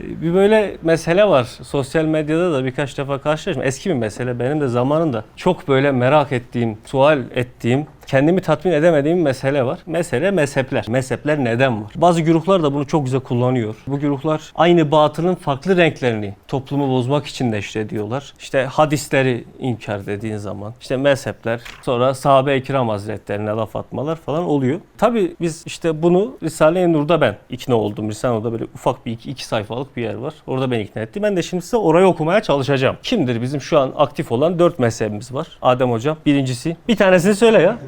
Bir böyle mesele var. Sosyal medyada da birkaç defa karşılaştım. Eski bir mesele. Benim de zamanında çok böyle merak ettiğim, sual ettiğim, kendimi tatmin edemediğim mesele var. Mesele mezhepler. Mezhepler neden var? Bazı güruhlar da bunu çok güzel kullanıyor. Bu güruhlar aynı batılın farklı renklerini toplumu bozmak için de işte diyorlar. İşte hadisleri inkar dediğin zaman, işte mezhepler, sonra sahabe-i kiram hazretlerine laf atmalar falan oluyor. Tabii biz işte bunu Risale-i Nur'da ben ikna oldum. Risale-i Nur'da böyle ufak bir iki, iki sayfalık bir yer var. Orada beni ikna etti. Ben de şimdi size orayı okumaya çalışacağım. Kimdir bizim şu an aktif olan dört mezhebimiz var. Adem Hocam birincisi. Bir tanesini söyle ya.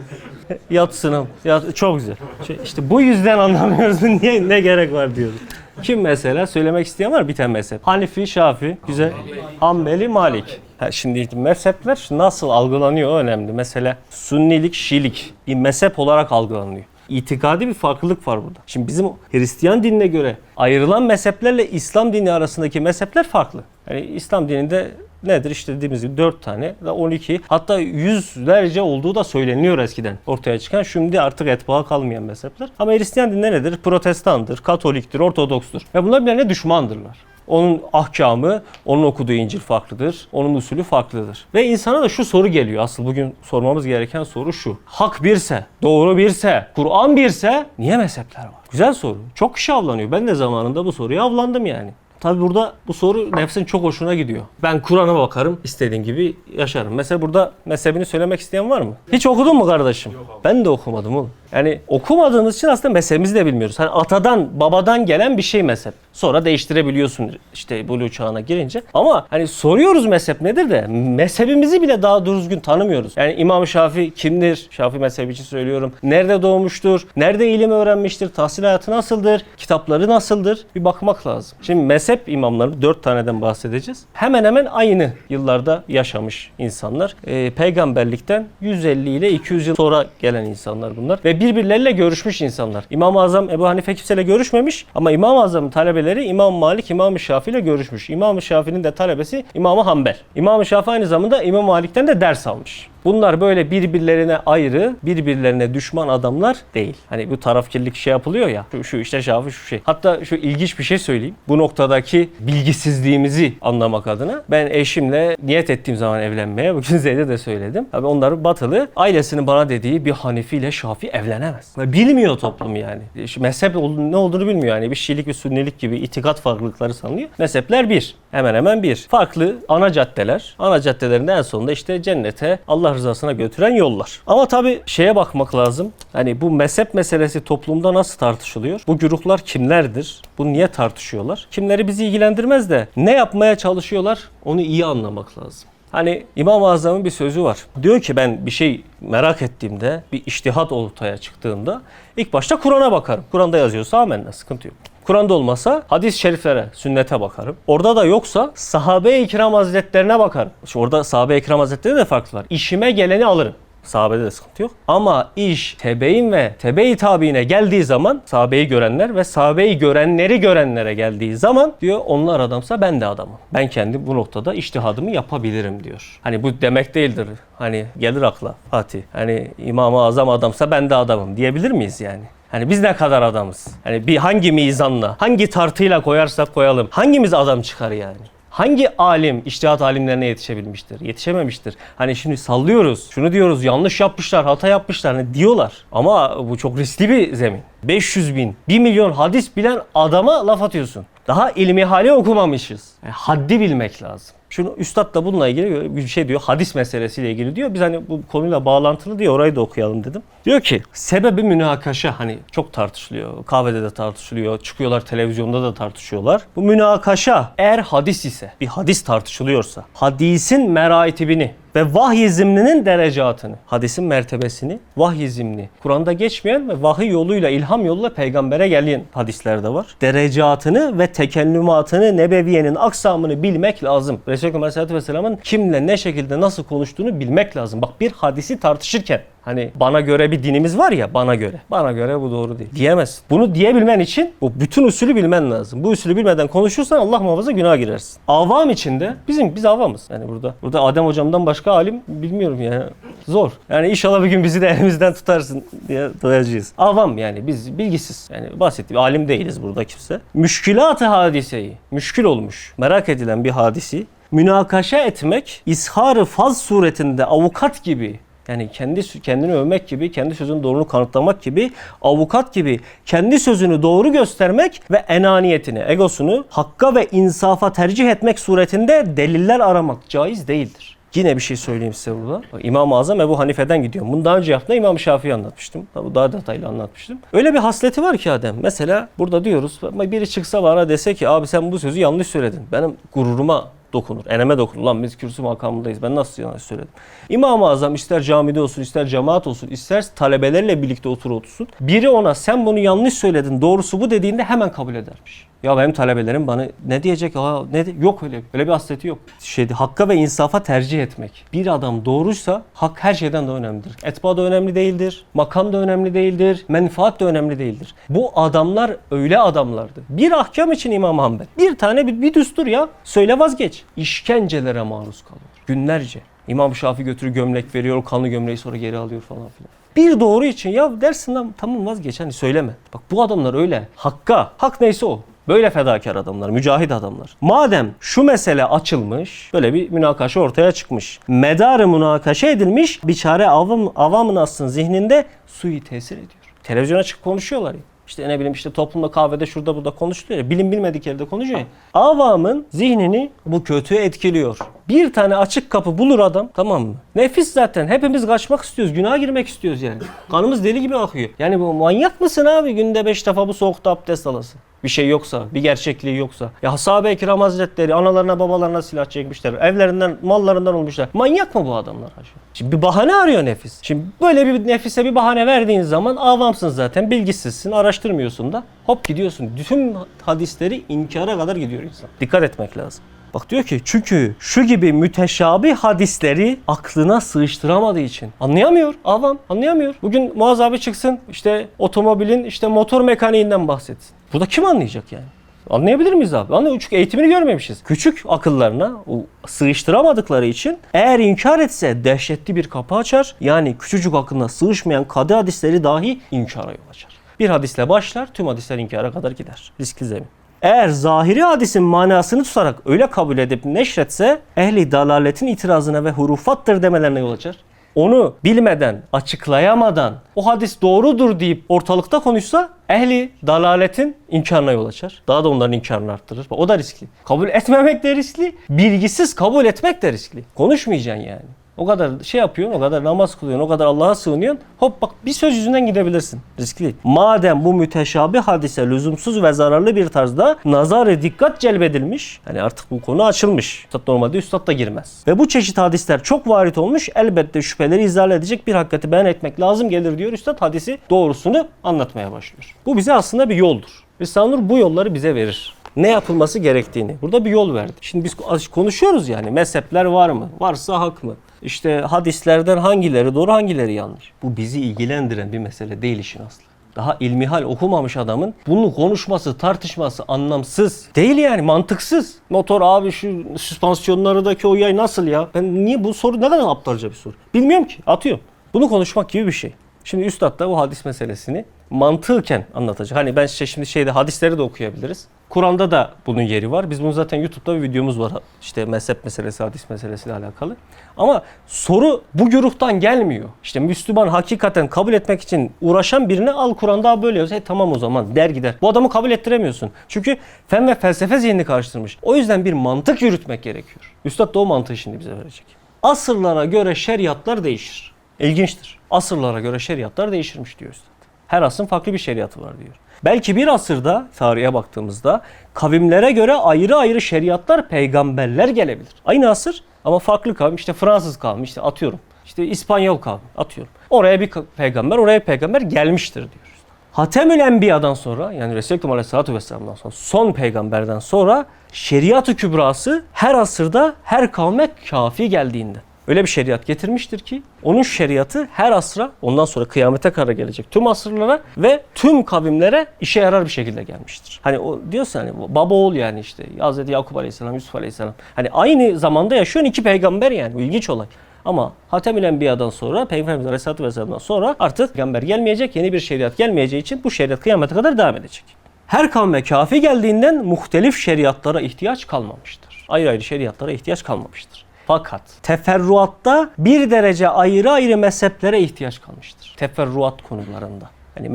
Yatsınım. Yat, çok güzel. Şey, işte bu yüzden anlamıyoruz. Niye ne gerek var diyoruz. Kim mesela söylemek isteyen var bir tane mezhep. Hanifi, Şafi, güzel. Hanbeli, Malik. Ha, şimdi mezhepler nasıl algılanıyor önemli. Mesela Sünnilik, Şiilik bir mezhep olarak algılanıyor. İtikadi bir farklılık var burada. Şimdi bizim Hristiyan dinine göre ayrılan mezheplerle İslam dini arasındaki mezhepler farklı. Yani İslam dininde nedir işte dediğimiz gibi 4 tane da 12 hatta yüzlerce olduğu da söyleniyor eskiden ortaya çıkan şimdi artık etbaa kalmayan mezhepler. Ama Hristiyan dininde nedir? Protestandır, Katoliktir, Ortodokstur. Ve bunlar birbirine düşmandırlar. Onun ahkamı, onun okuduğu İncil farklıdır. Onun usulü farklıdır. Ve insana da şu soru geliyor. Asıl bugün sormamız gereken soru şu. Hak birse, doğru birse, Kur'an birse niye mezhepler var? Güzel soru. Çok kişi avlanıyor. Ben de zamanında bu soruya avlandım yani. Tabi burada bu soru nefsin çok hoşuna gidiyor. Ben Kur'an'a bakarım, istediğim gibi yaşarım. Mesela burada mezhebini söylemek isteyen var mı? Hiç okudun mu kardeşim? Ben de okumadım oğlum. Yani okumadığımız için aslında mezhebimizi de bilmiyoruz. Hani atadan, babadan gelen bir şey mezhep. Sonra değiştirebiliyorsun işte buluğ çağına girince. Ama hani soruyoruz mezhep nedir de mezhebimizi bile daha düzgün tanımıyoruz. Yani İmam Şafii kimdir? Şafii mezhebi için söylüyorum. Nerede doğmuştur? Nerede ilim öğrenmiştir? Tahsil hayatı nasıldır? Kitapları nasıldır? Bir bakmak lazım. Şimdi mezhep imamları dört taneden bahsedeceğiz. Hemen hemen aynı yıllarda yaşamış insanlar. Ee, peygamberlikten 150 ile 200 yıl sonra gelen insanlar bunlar. Ve birbirleriyle görüşmüş insanlar. İmam-ı Azam Ebu Hanife kimseyle görüşmemiş ama İmam-ı Azam'ın talebeleri İmam Malik, İmam-ı Şafii ile görüşmüş. İmam-ı Şafii'nin de talebesi İmam-ı Hanbel. İmam-ı Şafii aynı zamanda İmam Malik'ten de ders almış. Bunlar böyle birbirlerine ayrı, birbirlerine düşman adamlar değil. Hani bu tarafkirlik şey yapılıyor ya. Şu, şu işte Şafii şu şey. Hatta şu ilginç bir şey söyleyeyim. Bu noktadaki bilgisizliğimizi anlamak adına ben eşimle niyet ettiğim zaman evlenmeye bugün Zeyd'e de söyledim. Tabii onlar batılı. Ailesinin bana dediği bir Hanifi ile Şafii evlenemez. Bilmiyor toplum yani. Şu mezhep ne olduğunu bilmiyor yani. Bir Şiilik bir Sünnilik gibi itikat farklılıkları sanıyor. Mezhepler bir. Hemen hemen bir. Farklı ana caddeler. Ana caddelerinde en sonunda işte cennete Allah rızasına götüren yollar. Ama tabii şeye bakmak lazım. Hani bu mezhep meselesi toplumda nasıl tartışılıyor? Bu güruhlar kimlerdir? Bu niye tartışıyorlar? Kimleri bizi ilgilendirmez de ne yapmaya çalışıyorlar? Onu iyi anlamak lazım. Hani İmam-ı Azam'ın bir sözü var. Diyor ki ben bir şey merak ettiğimde, bir iştihat ortaya çıktığında ilk başta Kur'an'a bakarım. Kur'an'da yazıyorsa amenna sıkıntı yok. Kur'an'da olmasa hadis-i şeriflere, sünnete bakarım. Orada da yoksa sahabe-i kiram hazretlerine bakarım. Şimdi orada sahabe-i kiram hazretleri de farklı var. İşime geleni alırım. Sahabede de sıkıntı yok. Ama iş tebein ve tebe-i tabiine geldiği zaman sahabeyi görenler ve sahabeyi görenleri görenlere geldiği zaman diyor onlar adamsa ben de adamım. Ben kendi bu noktada iştihadımı yapabilirim diyor. Hani bu demek değildir. Hani gelir akla Fatih. Hani İmam-ı Azam adamsa ben de adamım diyebilir miyiz yani? Hani biz ne kadar adamız? Hani bir hangi mizanla, hangi tartıyla koyarsak koyalım hangimiz adam çıkar yani? Hangi alim iştihat alimlerine yetişebilmiştir? Yetişememiştir. Hani şimdi sallıyoruz. Şunu diyoruz yanlış yapmışlar, hata yapmışlar hani diyorlar. Ama bu çok riskli bir zemin. 500 bin, 1 milyon hadis bilen adama laf atıyorsun. Daha ilmi hali okumamışız. Yani haddi bilmek lazım. Şunu üstad da bununla ilgili bir şey diyor. Hadis meselesiyle ilgili diyor. Biz hani bu konuyla bağlantılı diye orayı da okuyalım dedim. Diyor ki sebebi münakaşa hani çok tartışılıyor. Kahvede de tartışılıyor. Çıkıyorlar televizyonda da tartışıyorlar. Bu münakaşa eğer hadis ise bir hadis tartışılıyorsa hadisin meraitibini ve vahiy zimninin derecatını, hadisin mertebesini, vahiy zimni, Kur'an'da geçmeyen ve vahiy yoluyla, ilham yoluyla peygambere gelen hadisler de var. Derecatını ve tekellümatını, nebeviyenin aksamını bilmek lazım. Resulullah Aleyhisselatü Vesselam'ın kimle, ne şekilde, nasıl konuştuğunu bilmek lazım. Bak bir hadisi tartışırken Hani bana göre bir dinimiz var ya bana göre. Bana göre bu doğru değil. Diyemezsin. Bunu diyebilmen için bu bütün usulü bilmen lazım. Bu usulü bilmeden konuşursan Allah muhafaza günah girersin. Avam içinde bizim biz avamız. Yani burada burada Adem hocamdan başka alim bilmiyorum yani. Zor. Yani inşallah bir gün bizi de elimizden tutarsın diye doyacağız. Avam yani biz bilgisiz. Yani basit bir alim değiliz burada kimse. Müşkilat-ı hadiseyi, müşkül olmuş, merak edilen bir hadisi münakaşa etmek ishar faz suretinde avukat gibi yani kendi kendini övmek gibi, kendi sözünün doğruluğunu kanıtlamak gibi, avukat gibi kendi sözünü doğru göstermek ve enaniyetini, egosunu hakka ve insafa tercih etmek suretinde deliller aramak caiz değildir. Yine bir şey söyleyeyim size burada. İmam-ı Azam Ebu Hanife'den gidiyorum. Bunu daha önce yaptığımda İmam Şafii'yi anlatmıştım. Tabii daha detaylı anlatmıştım. Öyle bir hasleti var ki Adem. Mesela burada diyoruz. Biri çıksa bana dese ki abi sen bu sözü yanlış söyledin. Benim gururuma dokunur. Eneme dokunur. Lan biz kürsü makamındayız. Ben nasıl yanlış söyledim? İmam-ı Azam ister camide olsun, ister cemaat olsun, ister talebelerle birlikte otur otursun. Biri ona sen bunu yanlış söyledin, doğrusu bu dediğinde hemen kabul edermiş. Ya benim talebelerim bana ne diyecek? Aa, ne de- yok öyle. Öyle bir hasleti yok. Şey, hakka ve insafa tercih etmek. Bir adam doğruysa hak her şeyden de önemlidir. Etba da önemli değildir. Makam da önemli değildir. Menfaat da önemli değildir. Bu adamlar öyle adamlardı. Bir ahkam için İmam Hanbel. Bir tane bir, bir düstur ya. Söyle vazgeç. İşkencelere maruz kalıyor. Günlerce. İmam Şafi götürü gömlek veriyor. Kanlı gömleği sonra geri alıyor falan filan. Bir doğru için ya dersin lan tamam vazgeç hani söyleme. Bak bu adamlar öyle. Hakka. Hak neyse o. Böyle fedakar adamlar, mücahit adamlar. Madem şu mesele açılmış, böyle bir münakaşa ortaya çıkmış. Medarı münakaşa edilmiş, biçare avam, avamın aslında zihninde sui tesir ediyor. Televizyona çıkıp konuşuyorlar ya. İşte ne bileyim işte toplumda kahvede şurada burada konuşuluyor ya. Bilim bilmedik yerde konuşuyor ya. Avamın zihnini bu kötü etkiliyor. Bir tane açık kapı bulur adam tamam mı? Nefis zaten. Hepimiz kaçmak istiyoruz. Günaha girmek istiyoruz yani. Kanımız deli gibi akıyor. Yani bu manyak mısın abi? Günde beş defa bu soğukta abdest alasın. Bir şey yoksa, bir gerçekliği yoksa. Ya sahabe-i kiram hazretleri analarına babalarına silah çekmişler. Evlerinden, mallarından olmuşlar. Manyak mı bu adamlar? Şimdi bir bahane arıyor nefis. Şimdi böyle bir nefise bir bahane verdiğin zaman avamsın zaten, bilgisizsin, araştırmıyorsun da hop gidiyorsun. Bütün hadisleri inkara kadar gidiyor insan. Dikkat etmek lazım. Bak diyor ki çünkü şu gibi müteşabih hadisleri aklına sığıştıramadığı için. Anlayamıyor avam anlayamıyor. Bugün Muaz abi çıksın işte otomobilin işte motor mekaniğinden bahsetsin. Burada kim anlayacak yani? Anlayabilir miyiz abi? Anlıyor çünkü eğitimini görmemişiz. Küçük akıllarına o sığıştıramadıkları için eğer inkar etse dehşetli bir kapı açar. Yani küçücük aklına sığışmayan kadı hadisleri dahi inkara yol açar. Bir hadisle başlar tüm hadisler inkara kadar gider. Riskli zemin. Eğer zahiri hadisin manasını tutarak öyle kabul edip neşretse ehli dalaletin itirazına ve hurufattır demelerine yol açar. Onu bilmeden, açıklayamadan o hadis doğrudur deyip ortalıkta konuşsa ehli dalaletin inkarına yol açar. Daha da onların inkarını arttırır. O da riskli. Kabul etmemek de riskli. Bilgisiz kabul etmek de riskli. Konuşmayacaksın yani. O kadar şey yapıyorsun, o kadar namaz kılıyorsun, o kadar Allah'a sığınıyorsun. Hop bak bir söz yüzünden gidebilirsin. Riskli. Madem bu müteşabih hadise lüzumsuz ve zararlı bir tarzda nazar dikkat celbedilmiş. Yani artık bu konu açılmış. Üstad normalde üstad da girmez. Ve bu çeşit hadisler çok varit olmuş. Elbette şüpheleri izah edecek bir hakikati beyan etmek lazım gelir diyor üstad. Hadisi doğrusunu anlatmaya başlıyor. Bu bize aslında bir yoldur. Risale-i bu yolları bize verir ne yapılması gerektiğini. Burada bir yol verdi. Şimdi biz konuşuyoruz yani mezhepler var mı? Varsa hak mı? İşte hadislerden hangileri doğru hangileri yanlış? Bu bizi ilgilendiren bir mesele değil işin aslı. Daha ilmihal okumamış adamın bunu konuşması, tartışması anlamsız. Değil yani mantıksız. Motor abi şu süspansiyonlardaki o yay nasıl ya? Ben niye bu soru neden aptalca bir soru? Bilmiyorum ki. Atıyorum. Bunu konuşmak gibi bir şey. Şimdi üstad da bu hadis meselesini mantıken anlatacak. Hani ben işte şimdi şeyde hadisleri de okuyabiliriz. Kur'an'da da bunun yeri var. Biz bunu zaten YouTube'da bir videomuz var. İşte mezhep meselesi, hadis meselesiyle alakalı. Ama soru bu güruhtan gelmiyor. İşte Müslüman hakikaten kabul etmek için uğraşan birini al Kur'an'da böyle yazıyor. E, tamam o zaman der gider. Bu adamı kabul ettiremiyorsun. Çünkü fen ve felsefe zihnini karıştırmış. O yüzden bir mantık yürütmek gerekiyor. Üstad da o mantığı şimdi bize verecek. Asırlara göre şeriatlar değişir. İlginçtir. Asırlara göre şeriatlar değişirmiş diyor Üstad. Her asrın farklı bir şeriatı var diyor. Belki bir asırda tarihe baktığımızda kavimlere göre ayrı ayrı şeriatlar, peygamberler gelebilir. Aynı asır ama farklı kavim. İşte Fransız kavmi, işte atıyorum. İşte İspanyol kavmi, atıyorum. Oraya bir peygamber, oraya bir peygamber gelmiştir diyoruz. Hatemül Enbiya'dan sonra yani Resulullah Aleyhisselatü Vesselam'dan sonra son peygamberden sonra şeriat-ı kübrası her asırda her kavme kafi geldiğinde. Öyle bir şeriat getirmiştir ki onun şeriatı her asra ondan sonra kıyamete kadar gelecek tüm asırlara ve tüm kavimlere işe yarar bir şekilde gelmiştir. Hani o diyorsun hani baba oğul yani işte Hz. Yakup Aleyhisselam, Yusuf Aleyhisselam. Hani aynı zamanda yaşayan iki peygamber yani. İlginç olay. Ama Hatemül Enbiya'dan sonra, Peygamberimiz Aleyhisselatü Vesselam'dan sonra artık peygamber gelmeyecek, yeni bir şeriat gelmeyeceği için bu şeriat kıyamete kadar devam edecek. Her kavme kafi geldiğinden muhtelif şeriatlara ihtiyaç kalmamıştır. Ayrı ayrı şeriatlara ihtiyaç kalmamıştır. Fakat teferruatta bir derece ayrı ayrı mezheplere ihtiyaç kalmıştır. Teferruat konularında. Hani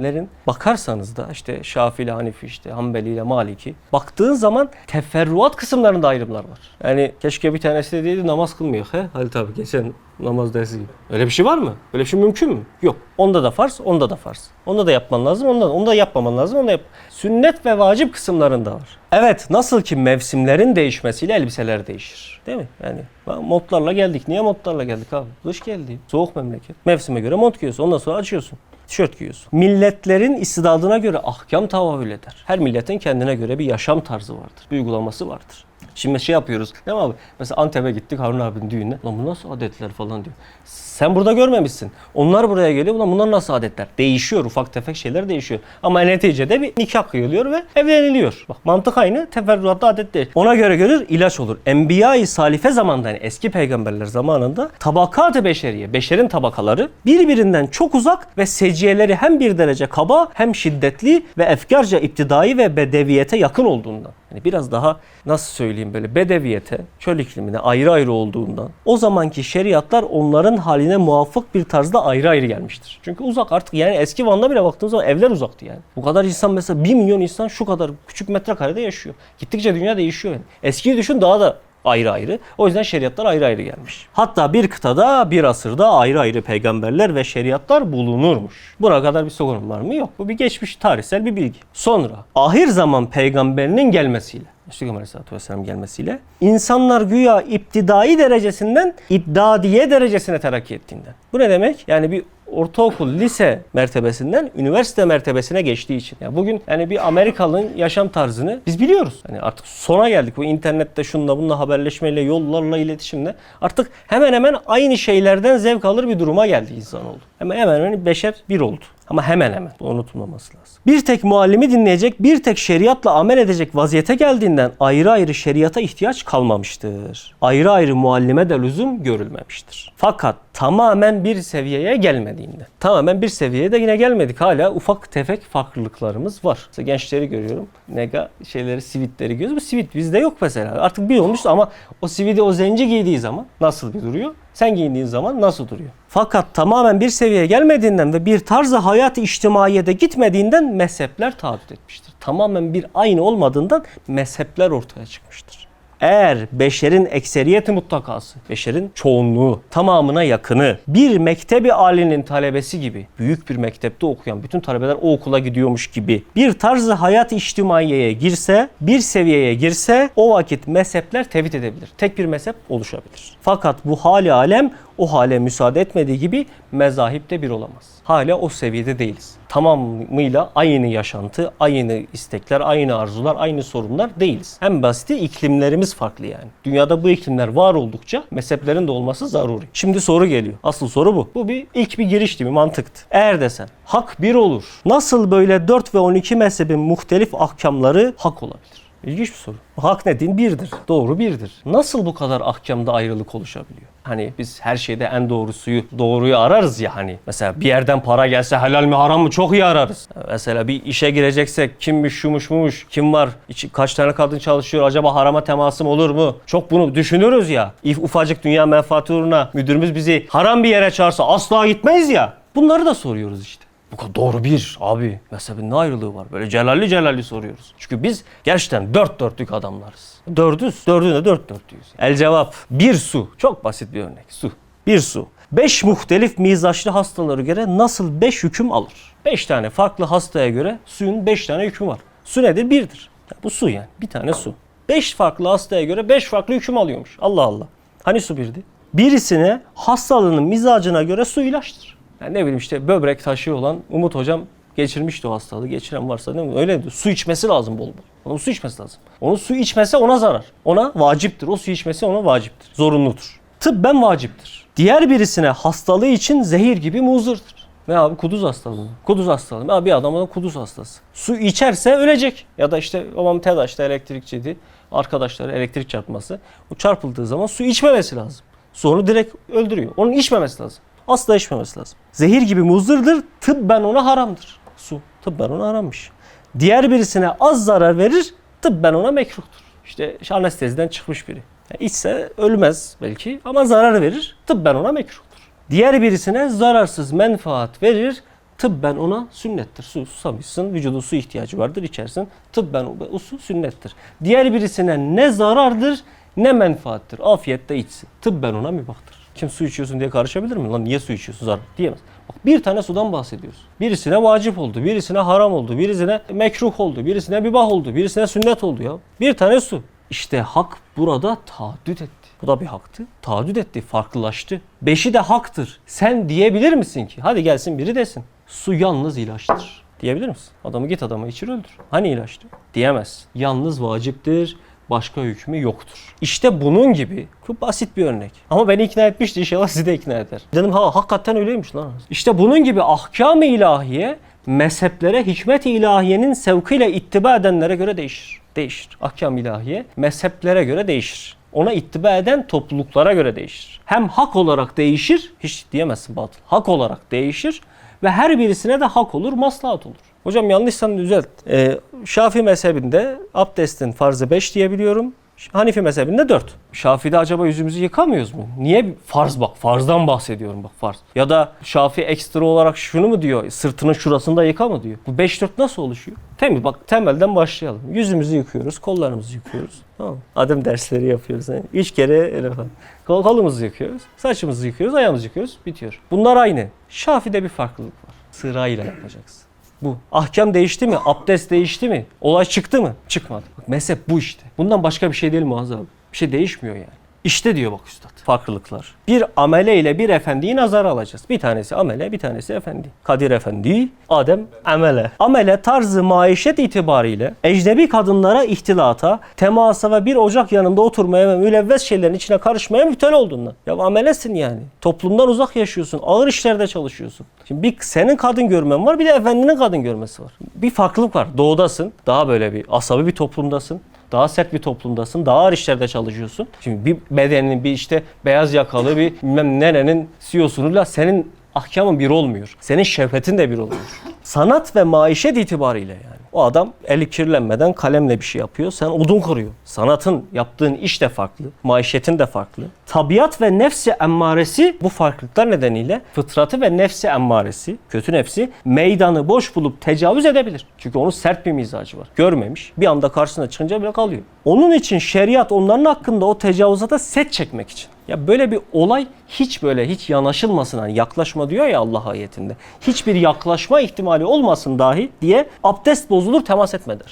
mezheplerin bakarsanız da işte Şafii ile Hanifi işte Hanbeli ile Maliki baktığın zaman teferruat kısımlarında ayrımlar var. Yani keşke bir tanesi de değildi namaz kılmıyor. He? Halit abi geçen namaz dersi gibi. Öyle bir şey var mı? Öyle bir şey mümkün mü? Yok. Onda da farz, onda da farz. Onda da yapman lazım, onda da, onu da yapmaman lazım, onu da yap. Sünnet ve vacip kısımlarında var. Evet, nasıl ki mevsimlerin değişmesiyle elbiseler değişir. Değil mi? Yani montlarla geldik. Niye montlarla geldik abi? Kış geldi. Soğuk memleket. Mevsime göre mont giyiyorsun. Ondan sonra açıyorsun. Tişört giyiyorsun. Milletlerin istidadına göre ahkam tavavül eder. Her milletin kendine göre bir yaşam tarzı vardır. Bir uygulaması vardır. Şimdi şey yapıyoruz. Değil mi abi? Mesela Antep'e gittik Harun abinin düğününe. Lan bu nasıl adetler falan diyor. Sen burada görmemişsin. Onlar buraya geliyor. Ulan bunlar nasıl adetler? Değişiyor. Ufak tefek şeyler değişiyor. Ama neticede bir nikah kıyılıyor ve evleniliyor. Bak mantık aynı. Teferruatta adet değil. Ona göre görür ilaç olur. Enbiya-i Salife zamanında yani eski peygamberler zamanında tabakat-ı beşeriye, beşerin tabakaları birbirinden çok uzak ve seciyeleri hem bir derece kaba hem şiddetli ve efkarca iptidai ve bedeviyete yakın olduğundan. Yani biraz daha nasıl söyleyeyim böyle bedeviyete, çöl iklimine ayrı ayrı olduğundan o zamanki şeriatlar onların haline muvafık bir tarzda ayrı ayrı gelmiştir. Çünkü uzak artık yani eski Van'da bile baktığınız zaman evler uzaktı yani. Bu kadar insan mesela 1 milyon insan şu kadar küçük metrekarede yaşıyor. Gittikçe dünya değişiyor yani. Eskiyi düşün daha da ayrı ayrı. O yüzden şeriatlar ayrı ayrı gelmiş. Hatta bir kıtada bir asırda ayrı ayrı peygamberler ve şeriatlar bulunurmuş. Buna kadar bir sorun var mı? Yok. Bu bir geçmiş tarihsel bir bilgi. Sonra ahir zaman peygamberinin gelmesiyle Peygamber Aleyhisselatü Vesselam gelmesiyle insanlar güya iptidai derecesinden iddadiye derecesine terakki ettiğinden. Bu ne demek? Yani bir ortaokul, lise mertebesinden üniversite mertebesine geçtiği için. Yani bugün yani bir Amerikalı'nın yaşam tarzını biz biliyoruz. Hani artık sona geldik. Bu internette şunla bununla haberleşmeyle, yollarla, iletişimle artık hemen hemen aynı şeylerden zevk alır bir duruma geldi insanoğlu. Hemen hemen hemen beşer bir oldu. Ama hemen hemen unutulmaması lazım. Bir tek muallimi dinleyecek, bir tek şeriatla amel edecek vaziyete geldiğinden ayrı ayrı şeriata ihtiyaç kalmamıştır. Ayrı ayrı muallime de lüzum görülmemiştir. Fakat tamamen bir seviyeye gelmediğinde. Tamamen bir seviyeye de yine gelmedik. Hala ufak tefek farklılıklarımız var. Mesela gençleri görüyorum. Nega şeyleri, sivitleri görüyoruz. Bu sivit bizde yok mesela. Artık bir olmuş ama o sividi o zenci giydiği zaman nasıl bir duruyor? Sen giyindiğin zaman nasıl duruyor? Fakat tamamen bir seviyeye gelmediğinden ve bir tarzı hayat-ı içtimaiyede gitmediğinden mezhepler taahhüt etmiştir. Tamamen bir aynı olmadığından mezhepler ortaya çıkmıştır. Eğer beşerin ekseriyeti muttakası, beşerin çoğunluğu, tamamına yakını bir mektebi alinin talebesi gibi, büyük bir mektepte okuyan bütün talebeler o okula gidiyormuş gibi bir tarzı hayat içtimaiyeye girse, bir seviyeye girse o vakit mezhepler tevhid edebilir. Tek bir mezhep oluşabilir. Fakat bu hali alem o hale müsaade etmediği gibi mezahipte bir olamaz. Hala o seviyede değiliz. Tamamıyla aynı yaşantı, aynı istekler, aynı arzular, aynı sorunlar değiliz. En basiti iklimlerimiz farklı yani. Dünyada bu iklimler var oldukça mezheplerin de olması zaruri. Şimdi soru geliyor. Asıl soru bu. Bu bir ilk bir girişti, bir mantıktı. Eğer desen hak bir olur. Nasıl böyle 4 ve 12 mezhebin muhtelif ahkamları hak olabilir? İlginç bir soru. Hak ne din? Birdir. Doğru birdir. Nasıl bu kadar ahkamda ayrılık oluşabiliyor? Hani biz her şeyde en doğrusuyu, doğruyu ararız ya hani. Mesela bir yerden para gelse helal mi haram mı çok iyi ararız. Mesela bir işe gireceksek kimmiş şumuş mumuş, kim var, kaç tane kadın çalışıyor, acaba harama temasım olur mu? Çok bunu düşünürüz ya. İf- Ufacık dünya menfaati uğruna müdürümüz bizi haram bir yere çağırsa asla gitmeyiz ya. Bunları da soruyoruz işte. Bu kadar doğru bir abi. Mezhebin ne ayrılığı var? Böyle celalli celalli soruyoruz. Çünkü biz gerçekten dört dörtlük adamlarız. Dördüz. Dördüne dört dörtlüyüz. El cevap. Bir su. Çok basit bir örnek. Su. Bir su. Beş muhtelif mizaçlı hastalara göre nasıl beş hüküm alır? Beş tane farklı hastaya göre suyun beş tane hükmü var. Su nedir? Birdir. Bu su yani. Bir tane su. Beş farklı hastaya göre beş farklı hüküm alıyormuş. Allah Allah. Hani su birdi? Birisine hastalığının mizacına göre su ilaçtır. Yani ne bileyim işte böbrek taşı olan Umut hocam geçirmişti o hastalığı. Geçiren varsa değil mi? Öyle diyor. Su içmesi lazım bol bol. Onun su içmesi lazım. Onun su içmese ona zarar. Ona vaciptir. O su içmesi ona vaciptir. Zorunludur. tıbben vaciptir. Diğer birisine hastalığı için zehir gibi muzırdır. Ne abi kuduz hastalığı. Kuduz hastalığı. Abi bir adamın kuduz hastası. Su içerse ölecek. Ya da işte babam TEDAŞ'ta elektrikçiydi. Arkadaşları elektrik çarpması. O çarpıldığı zaman su içmemesi lazım. Su onu direkt öldürüyor. Onun içmemesi lazım. Asla içmemesi lazım. Zehir gibi muzırdır. Tıbben ona haramdır. Su tıbben ona harammış. Diğer birisine az zarar verir. Tıbben ona mekruhtur. İşte anesteziden çıkmış biri. Yani içse ölmez belki ama zarar verir. Tıbben ona mekruhtur. Diğer birisine zararsız menfaat verir. Tıbben ona sünnettir. Su susamışsın, vücudun su ihtiyacı vardır, içersin. Tıbben o su sünnettir. Diğer birisine ne zarardır ne menfaattir. Afiyette içsin. Tıbben ona mübahtır. Kim su içiyorsun diye karışabilir mi? Lan niye su içiyorsun zarar diyemez. Bak bir tane sudan bahsediyoruz. Birisine vacip oldu, birisine haram oldu, birisine mekruh oldu, birisine mübah oldu, birisine sünnet oldu ya. Bir tane su. İşte hak burada taaddüt etti. Bu da bir haktı. Taaddüt etti, farklılaştı. Beşi de haktır. Sen diyebilir misin ki? Hadi gelsin biri desin. Su yalnız ilaçtır. Diyebilir misin? Adamı git adamı içir öldür. Hani ilaçtı? Diyemez. Yalnız vaciptir. Başka hükmü yoktur. İşte bunun gibi çok basit bir örnek. Ama beni ikna etmişti inşallah sizi de ikna eder. Dedim ha hakikaten öyleymiş lan. İşte bunun gibi ahkam-ı ilahiye mezheplere hikmet-i ilahiyenin sevkıyla ittiba edenlere göre değişir. Değişir. Ahkam-ı ilahiye mezheplere göre değişir. Ona ittiba eden topluluklara göre değişir. Hem hak olarak değişir, hiç diyemezsin batıl. Hak olarak değişir ve her birisine de hak olur, maslahat olur. Hocam yanlışsam düzelt. Ee, Şafii mezhebinde abdestin farzı 5 diyebiliyorum. Hanifi mezhebinde 4. Şafii'de acaba yüzümüzü yıkamıyoruz mu? Niye farz bak farzdan bahsediyorum bak farz. Ya da Şafii ekstra olarak şunu mu diyor sırtının şurasında yıka mı diyor. Bu 5-4 nasıl oluşuyor? Temiz bak temelden başlayalım. Yüzümüzü yıkıyoruz, kollarımızı yıkıyoruz. Tamam mı? Adem dersleri yapıyoruz. Yani üç kere öyle falan. Kol, kolumuzu yıkıyoruz, saçımızı yıkıyoruz, ayağımızı yıkıyoruz, bitiyor. Bunlar aynı. Şafii'de bir farklılık var. Sırayla yapacaksın. Bu. Ahkam değişti mi? Abdest değişti mi? Olay çıktı mı? Çıkmadı. Bak, mezhep bu işte. Bundan başka bir şey değil Muazzez abi. Bir şey değişmiyor yani. İşte diyor bak üstad. Farklılıklar. Bir amele ile bir efendiyi nazara alacağız. Bir tanesi amele, bir tanesi efendi. Kadir Efendi, Adem amele. Amele tarzı maişet itibariyle ecnebi kadınlara ihtilata, temasa ve bir ocak yanında oturmaya ve mülevves şeylerin içine karışmaya müptel olduğundan. Ya amelesin yani. Toplumdan uzak yaşıyorsun. Ağır işlerde çalışıyorsun. Şimdi bir senin kadın görmen var bir de efendinin kadın görmesi var. Bir farklılık var. Doğudasın. Daha böyle bir asabi bir toplumdasın. Daha sert bir toplumdasın. Daha ağır işlerde çalışıyorsun. Şimdi bir bedenin bir işte beyaz yakalı bir bilmem nerenin CEO'sunuyla senin ahkamın bir olmuyor. Senin şefetin de bir olmuyor. Sanat ve maişet itibariyle yani. O adam eli kirlenmeden kalemle bir şey yapıyor. Sen odun kuruyor. Sanatın yaptığın iş de farklı. Maişetin de farklı. Tabiat ve nefsi emmaresi bu farklılıklar nedeniyle fıtratı ve nefsi emmaresi, kötü nefsi meydanı boş bulup tecavüz edebilir. Çünkü onun sert bir mizacı var. Görmemiş. Bir anda karşısına çıkınca bile kalıyor. Onun için şeriat onların hakkında o tecavüzata set çekmek için. Ya böyle bir olay hiç böyle hiç yanaşılmasın hani yaklaşma diyor ya Allah ayetinde. Hiçbir yaklaşma ihtimali olmasın dahi diye abdest bozulur temas etme der.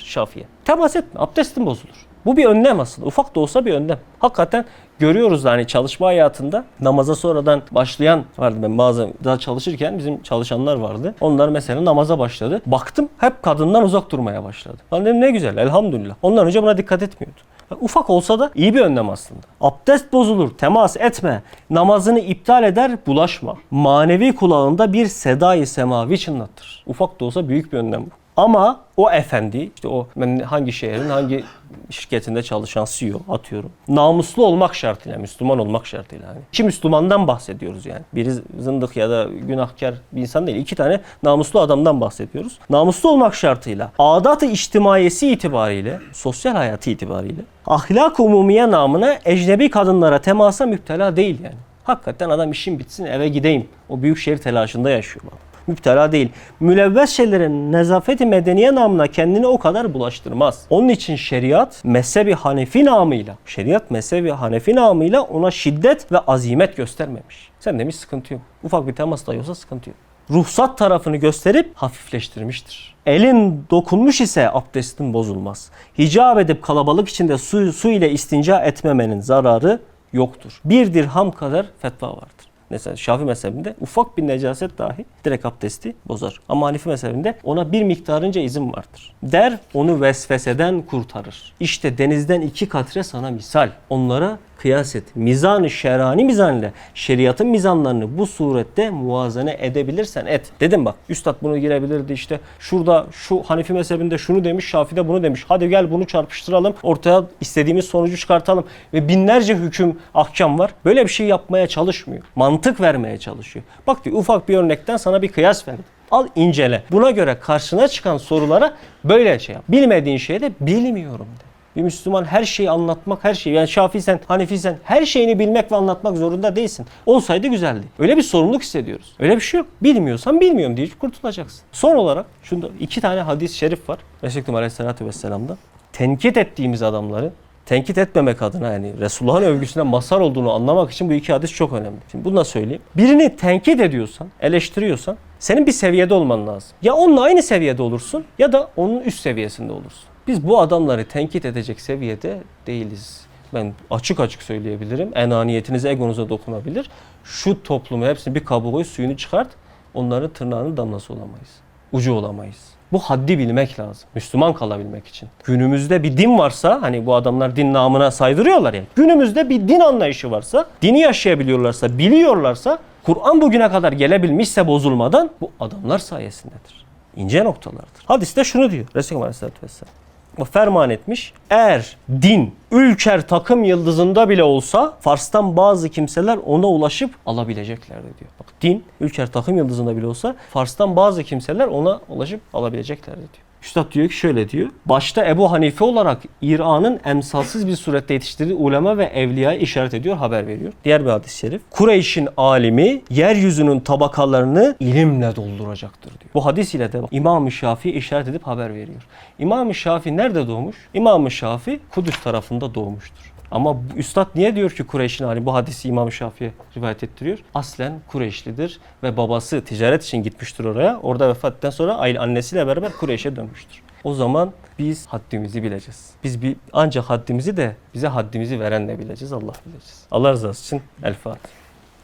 Temas etme abdestin bozulur. Bu bir önlem aslında. Ufak da olsa bir önlem. Hakikaten görüyoruz hani çalışma hayatında namaza sonradan başlayan vardı ben bazen daha çalışırken bizim çalışanlar vardı. Onlar mesela namaza başladı. Baktım hep kadından uzak durmaya başladı. Ben dedim ne güzel elhamdülillah. Ondan önce buna dikkat etmiyordu. Ufak olsa da iyi bir önlem aslında. Abdest bozulur, temas etme, namazını iptal eder, bulaşma. Manevi kulağında bir sedai semavi çınlatır. Ufak da olsa büyük bir önlem bu. Ama o efendi, işte o hangi şehrin hangi şirketinde çalışan CEO atıyorum. Namuslu olmak şartıyla, Müslüman olmak şartıyla. Yani. İki Müslümandan bahsediyoruz yani. Biri zındık ya da günahkar bir insan değil. İki tane namuslu adamdan bahsediyoruz. Namuslu olmak şartıyla, adat-ı içtimaiyesi itibariyle, sosyal hayatı itibariyle, ahlak umumiye namına ecnebi kadınlara temasa müptela değil yani. Hakikaten adam işim bitsin eve gideyim. O büyük şehir telaşında yaşıyor. Müptela değil. Mülevves şeylerin nezafeti medeniye namına kendini o kadar bulaştırmaz. Onun için şeriat mezhebi Hanefi namıyla, şeriat mezhebi Hanefi namıyla ona şiddet ve azimet göstermemiş. Sen demiş sıkıntı yok. Ufak bir temas da olsa sıkıntı yok. Ruhsat tarafını gösterip hafifleştirmiştir. Elin dokunmuş ise abdestin bozulmaz. Hicap edip kalabalık içinde su, su ile istinca etmemenin zararı yoktur. Bir dirham kadar fetva vardır. Mesela Şafii mezhebinde ufak bir necaset dahi direkt abdesti bozar. Ama Hanifi mezhebinde ona bir miktarınca izin vardır. Der onu vesveseden kurtarır. İşte denizden iki katre sana misal. Onlara kıyas et. Mizan-ı şerani mizan ile şeriatın mizanlarını bu surette muvazene edebilirsen et. Dedim bak üstad bunu girebilirdi işte şurada şu Hanifi mezhebinde şunu demiş Şafi'de bunu demiş. Hadi gel bunu çarpıştıralım ortaya istediğimiz sonucu çıkartalım. Ve binlerce hüküm ahkam var. Böyle bir şey yapmaya çalışmıyor. Mantık vermeye çalışıyor. Bak diyor ufak bir örnekten sana bir kıyas verdim. Al incele. Buna göre karşına çıkan sorulara böyle şey yap. Bilmediğin şeye de bilmiyorum de. Bir Müslüman her şeyi anlatmak, her şeyi yani Şafisen, Hanefisen her şeyini bilmek ve anlatmak zorunda değilsin. Olsaydı güzeldi. Öyle bir sorumluluk hissediyoruz. Öyle bir şey yok. Bilmiyorsan bilmiyorum deyip kurtulacaksın. Son olarak şunda iki tane hadis-i şerif var. Resulullah Aleyhisselatü Vesselam'da. Tenkit ettiğimiz adamları tenkit etmemek adına yani Resulullah'ın övgüsüne mazhar olduğunu anlamak için bu iki hadis çok önemli. Şimdi bunu da söyleyeyim. Birini tenkit ediyorsan, eleştiriyorsan senin bir seviyede olman lazım. Ya onunla aynı seviyede olursun ya da onun üst seviyesinde olursun. Biz bu adamları tenkit edecek seviyede değiliz. Ben açık açık söyleyebilirim. Enaniyetiniz egonuza dokunabilir. Şu toplumu hepsini bir koy, suyunu çıkart. Onların tırnağının damlası olamayız. Ucu olamayız. Bu haddi bilmek lazım. Müslüman kalabilmek için. Günümüzde bir din varsa hani bu adamlar din namına saydırıyorlar ya. Günümüzde bir din anlayışı varsa, dini yaşayabiliyorlarsa, biliyorlarsa, Kur'an bugüne kadar gelebilmişse bozulmadan bu adamlar sayesindedir. İnce noktalardır. Hadiste şunu diyor Resulullah Aleyhisselatü Vesselam. Ferman etmiş. Eğer din ülker takım yıldızında bile olsa Fars'tan bazı kimseler ona ulaşıp alabileceklerdi diyor. Bak din ülker takım yıldızında bile olsa Fars'tan bazı kimseler ona ulaşıp alabileceklerdi diyor. Üstad diyor ki şöyle diyor. Başta Ebu Hanife olarak İran'ın emsalsız bir surette yetiştirdiği ulema ve evliyayı işaret ediyor, haber veriyor. Diğer bir hadis-i şerif. Kureyş'in alimi yeryüzünün tabakalarını ilimle dolduracaktır diyor. Bu hadis ile de İmam-ı Şafii işaret edip haber veriyor. İmam-ı Şafii nerede doğmuş? İmam-ı Şafii Kudüs tarafında doğmuştur. Ama üstad niye diyor ki Kureyş'in hali bu hadisi İmam Şafii'ye rivayet ettiriyor? Aslen Kureyşlidir ve babası ticaret için gitmiştir oraya. Orada vefat ettikten sonra annesiyle beraber Kureyş'e dönmüştür. O zaman biz haddimizi bileceğiz. Biz bir ancak haddimizi de bize haddimizi verenle bileceğiz. Allah bileceğiz. Allah rızası için El Fatiha.